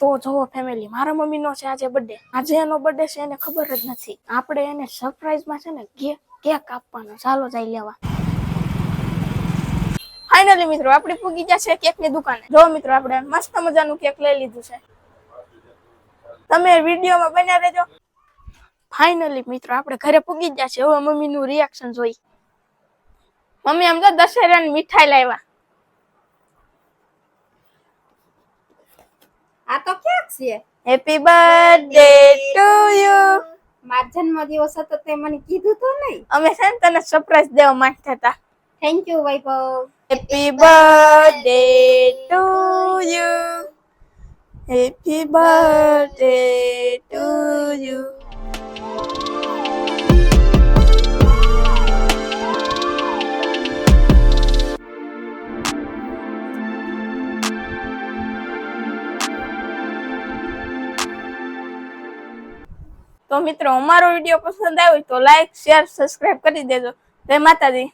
તો જોવો ફેમિલી મારા મમ્મીનો છે આજે બર્થડે આજે એનો બર્થડે છે એને ખબર જ નથી. આપણે એને સરપ્રાઈઝમાં છે ને કેક આપવાનો. ચાલો જઈ લેવા. ફાઇનલી મિત્રો, આપણે પૂગી ગયા છે કેકની દુકાને. જો મિત્રો, આપણે મસ્ત મજાનું કેક લઈ લીધું છે. તમે વિડીયોમાં બન્યા રહેજો. ફાઇનલી મિત્રો, આપણે ઘરે પૂગી ગયા છે. હવે મમ્મીનું રિએક્શન જોઈ. મમ્મી, આમ તો દશેરાની મીઠાઈ લાવ્યા. આ તો ક્યાંક છે હેપી બર્થડે ટુ યુ મારા જન્મ દિવસ હતો તે મને કીધું તો નહીં અમે છે ને તને સરપ્રાઈઝ દેવા માંગતા હતા thank you Vaibhav happy birthday to you happy birthday તો મિત્રો અમારો વીડિયો પસંદ આવ્યો તો લાઈક શેર સબસ્ક્રાઇબ કરી દેજો. જય માતાજી.